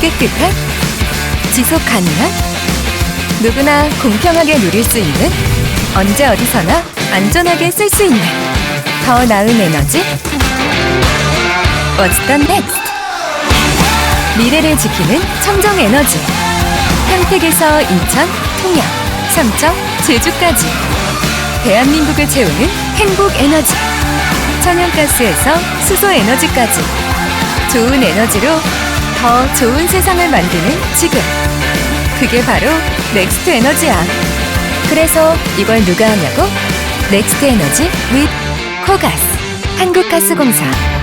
깨끗한 지속 가능한 누구나 공평하게 누릴 수 있는 언제 어디서나 안전하게 쓸 수 있는 더 나은 에너지 What's the next? 미래를 지키는 청정 에너지. 평택에서 인천, 통영, 삼척, 제주까지. 대한민국을 채우는 행복 에너지. 천연가스에서 수소 에너지까지. 좋은 에너지로 더 좋은 세상을 만드는 지금. 그게 바로 넥스트 에너지야. 그래서 이걸 누가 하냐고? 넥스트 에너지 with 코가스 한국가스공사